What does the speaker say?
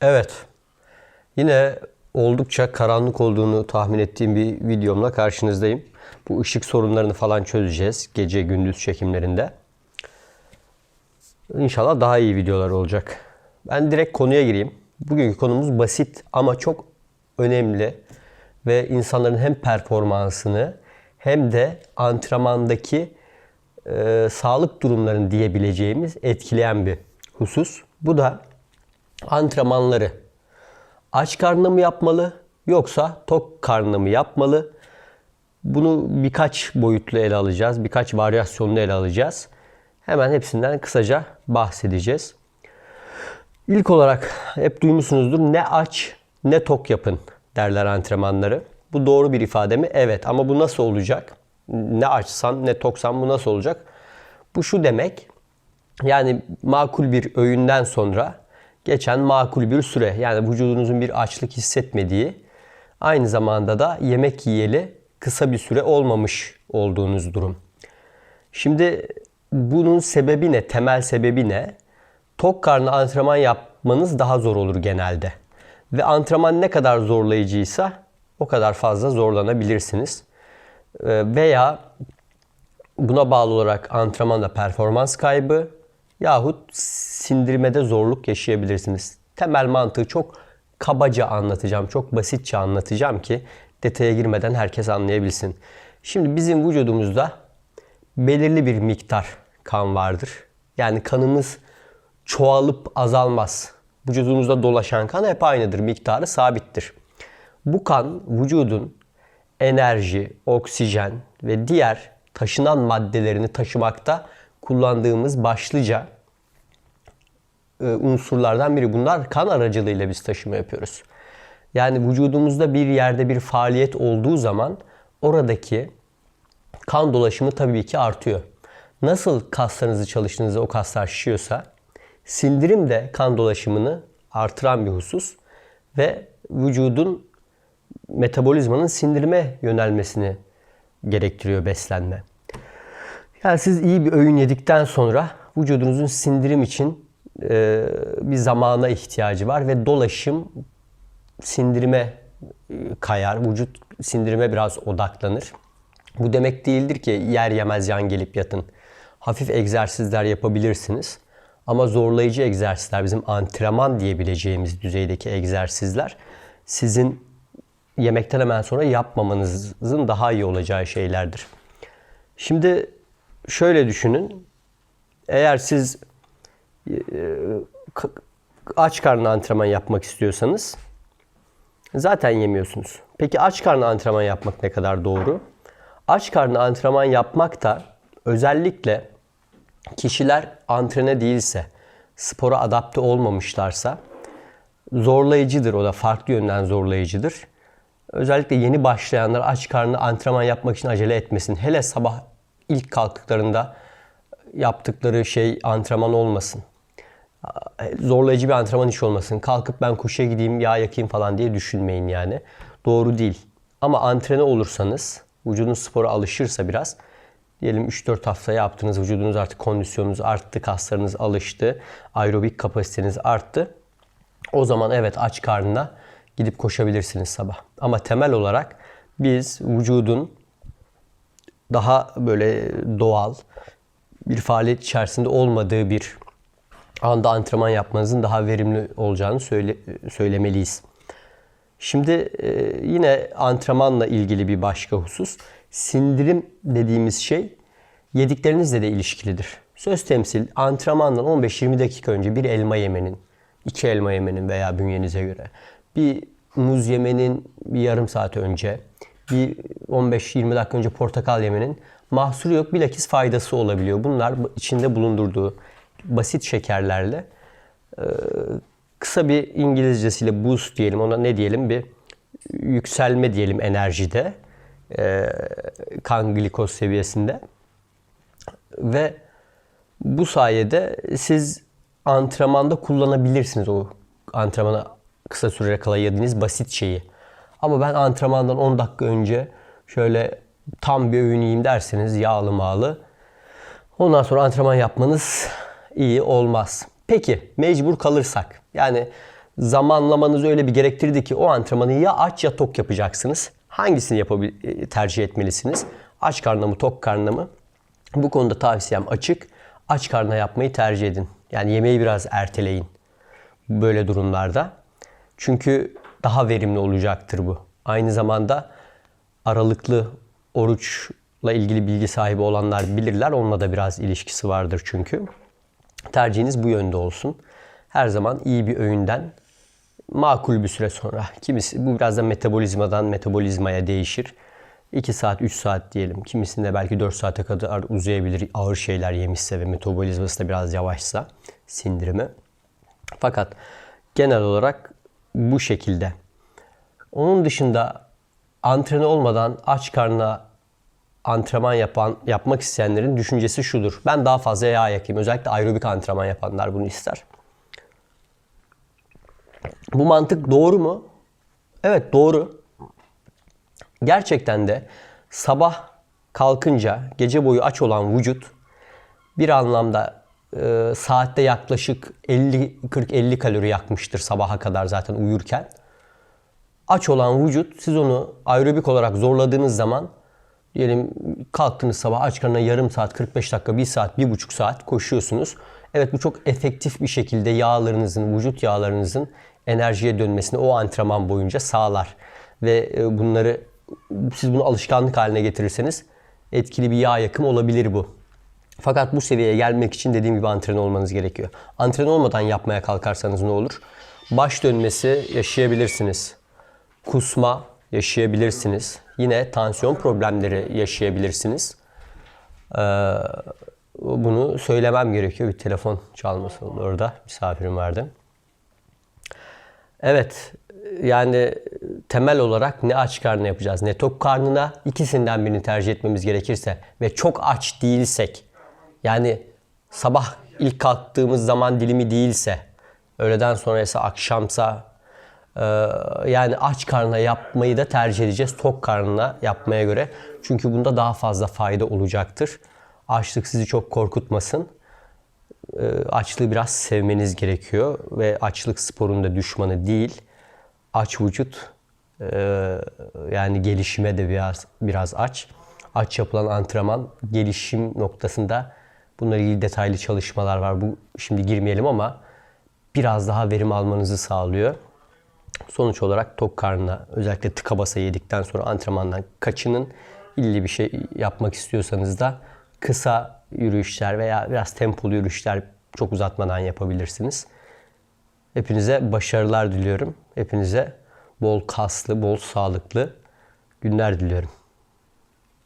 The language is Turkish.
Evet. Yine oldukça karanlık olduğunu tahmin ettiğim bir videomla karşınızdayım. Bu ışık sorunlarını falan çözeceğiz gece gündüz çekimlerinde. İnşallah daha iyi videolar olacak. Ben direkt konuya gireyim. Bugünkü konumuz basit ama çok önemli ve insanların hem performansını hem de antrenmandaki e, sağlık durumlarını diyebileceğimiz etkileyen bir husus. Bu da antrenmanları aç karnına mı yapmalı yoksa tok karnına mı yapmalı? Bunu birkaç boyutlu ele alacağız. Birkaç varyasyonlu ele alacağız. Hemen hepsinden kısaca bahsedeceğiz. İlk olarak hep duymuşsunuzdur ne aç ne tok yapın derler antrenmanları. Bu doğru bir ifade mi? Evet ama bu nasıl olacak? Ne açsan ne toksan bu nasıl olacak? Bu şu demek. Yani makul bir öğünden sonra geçen makul bir süre yani vücudunuzun bir açlık hissetmediği aynı zamanda da yemek yiyeli kısa bir süre olmamış olduğunuz durum. Şimdi bunun sebebi ne? Temel sebebi ne? Tok karnı antrenman yapmanız daha zor olur genelde. Ve antrenman ne kadar zorlayıcıysa o kadar fazla zorlanabilirsiniz. Ee, Veya buna bağlı olarak antrenmanda performans kaybı yahut sindirmede zorluk yaşayabilirsiniz. Temel mantığı çok kabaca anlatacağım, çok basitçe anlatacağım ki detaya girmeden herkes anlayabilsin. Şimdi bizim vücudumuzda belirli bir miktar kan vardır. Yani kanımız çoğalıp azalmaz. Vücudumuzda dolaşan kan hep aynıdır, miktarı sabittir. Bu kan vücudun enerji, oksijen ve diğer taşınan maddelerini taşımakta kullandığımız başlıca e, unsurlardan biri. Bunlar kan aracılığıyla biz taşıma yapıyoruz. Yani vücudumuzda bir yerde bir faaliyet olduğu zaman oradaki kan dolaşımı tabii ki artıyor. Nasıl kaslarınızı çalıştığınızda o kaslar şişiyorsa sindirim de kan dolaşımını artıran bir husus ve vücudun metabolizmanın sindirime yönelmesini gerektiriyor beslenme. Yani siz iyi bir öğün yedikten sonra vücudunuzun sindirim için e, bir zamana ihtiyacı var ve dolaşım sindirime e, kayar. Vücut sindirime biraz odaklanır. Bu demek değildir ki yer yemez yan gelip yatın. Hafif egzersizler yapabilirsiniz. Ama zorlayıcı egzersizler, bizim antrenman diyebileceğimiz düzeydeki egzersizler sizin yemekten hemen sonra yapmamanızın daha iyi olacağı şeylerdir. Şimdi şöyle düşünün. Eğer siz e, aç karnına antrenman yapmak istiyorsanız zaten yemiyorsunuz. Peki aç karnına antrenman yapmak ne kadar doğru? Aç karnına antrenman yapmak da özellikle kişiler antrene değilse, spora adapte olmamışlarsa zorlayıcıdır. O da farklı yönden zorlayıcıdır. Özellikle yeni başlayanlar aç karnına antrenman yapmak için acele etmesin. Hele sabah ilk kalktıklarında yaptıkları şey antrenman olmasın. Zorlayıcı bir antrenman iş olmasın. Kalkıp ben koşuya gideyim, yağ yakayım falan diye düşünmeyin yani. Doğru değil. Ama antrene olursanız, vücudunuz spora alışırsa biraz, diyelim 3-4 hafta yaptınız, vücudunuz artık kondisyonunuz arttı, kaslarınız alıştı, aerobik kapasiteniz arttı. O zaman evet aç karnına gidip koşabilirsiniz sabah. Ama temel olarak biz vücudun daha böyle doğal bir faaliyet içerisinde olmadığı bir anda antrenman yapmanızın daha verimli olacağını söyle, söylemeliyiz. Şimdi e, yine antrenmanla ilgili bir başka husus. Sindirim dediğimiz şey yediklerinizle de ilişkilidir. Söz temsil antrenmandan 15-20 dakika önce bir elma yemenin, iki elma yemenin veya bünyenize göre bir muz yemenin bir yarım saat önce, bir 15-20 dakika önce portakal yemenin mahsuru yok bilakis faydası olabiliyor. Bunlar içinde bulundurduğu basit şekerlerle kısa bir İngilizcesiyle boost diyelim ona ne diyelim bir yükselme diyelim enerjide kan glikoz seviyesinde ve bu sayede siz antrenmanda kullanabilirsiniz o antrenmana kısa sürede kala yediğiniz basit şeyi. Ama ben antrenmandan 10 dakika önce şöyle tam bir öğün yiyeyim derseniz yağlı mağlı. Ondan sonra antrenman yapmanız iyi olmaz. Peki mecbur kalırsak yani zamanlamanız öyle bir gerektirdi ki o antrenmanı ya aç ya tok yapacaksınız. Hangisini yapabil- e, tercih etmelisiniz? Aç karnına mı, tok karnına mı? Bu konuda tavsiyem açık. Aç karnına yapmayı tercih edin. Yani yemeği biraz erteleyin böyle durumlarda. Çünkü daha verimli olacaktır bu. Aynı zamanda aralıklı oruçla ilgili bilgi sahibi olanlar bilirler. Onunla da biraz ilişkisi vardır çünkü. Tercihiniz bu yönde olsun. Her zaman iyi bir öğünden makul bir süre sonra. Kimisi bu biraz da metabolizmadan metabolizmaya değişir. 2 saat, 3 saat diyelim. Kimisinde belki 4 saate kadar uzayabilir ağır şeyler yemişse ve metabolizması da biraz yavaşsa sindirimi. Fakat genel olarak bu şekilde. Onun dışında antrenör olmadan aç karnına antrenman yapan yapmak isteyenlerin düşüncesi şudur. Ben daha fazla yağ yakayım. Özellikle aerobik antrenman yapanlar bunu ister. Bu mantık doğru mu? Evet doğru. Gerçekten de sabah kalkınca gece boyu aç olan vücut bir anlamda e, saatte yaklaşık 50 40-50 kalori yakmıştır sabaha kadar zaten uyurken. Aç olan vücut siz onu aerobik olarak zorladığınız zaman diyelim kalktınız sabah aç karnına yarım saat 45 dakika 1 saat 1,5 saat koşuyorsunuz. Evet bu çok efektif bir şekilde yağlarınızın vücut yağlarınızın enerjiye dönmesini o antrenman boyunca sağlar. Ve e, bunları siz bunu alışkanlık haline getirirseniz etkili bir yağ yakımı olabilir bu. Fakat bu seviyeye gelmek için dediğim gibi antrenör olmanız gerekiyor. Antrenör olmadan yapmaya kalkarsanız ne olur? Baş dönmesi yaşayabilirsiniz. Kusma yaşayabilirsiniz. Yine tansiyon problemleri yaşayabilirsiniz. Ee, bunu söylemem gerekiyor. Bir telefon çalması oldu orada. Misafirim vardı. Evet, yani temel olarak ne aç karnına yapacağız ne tok karnına ikisinden birini tercih etmemiz gerekirse ve çok aç değilsek yani sabah ilk kalktığımız zaman dilimi değilse öğleden sonra ise akşamsa e, yani aç karnına yapmayı da tercih edeceğiz tok karnına yapmaya göre. Çünkü bunda daha fazla fayda olacaktır. Açlık sizi çok korkutmasın e, açlığı biraz sevmeniz gerekiyor ve açlık sporun da düşmanı değil. Aç vücut e, yani gelişime de biraz biraz aç. Aç yapılan antrenman gelişim noktasında bununla ilgili detaylı çalışmalar var. Bu şimdi girmeyelim ama biraz daha verim almanızı sağlıyor. Sonuç olarak tok karnına özellikle tıka basa yedikten sonra antrenmandan kaçının. İlli bir şey yapmak istiyorsanız da kısa yürüyüşler veya biraz tempolu yürüyüşler çok uzatmadan yapabilirsiniz. Hepinize başarılar diliyorum. Hepinize bol kaslı, bol sağlıklı günler diliyorum.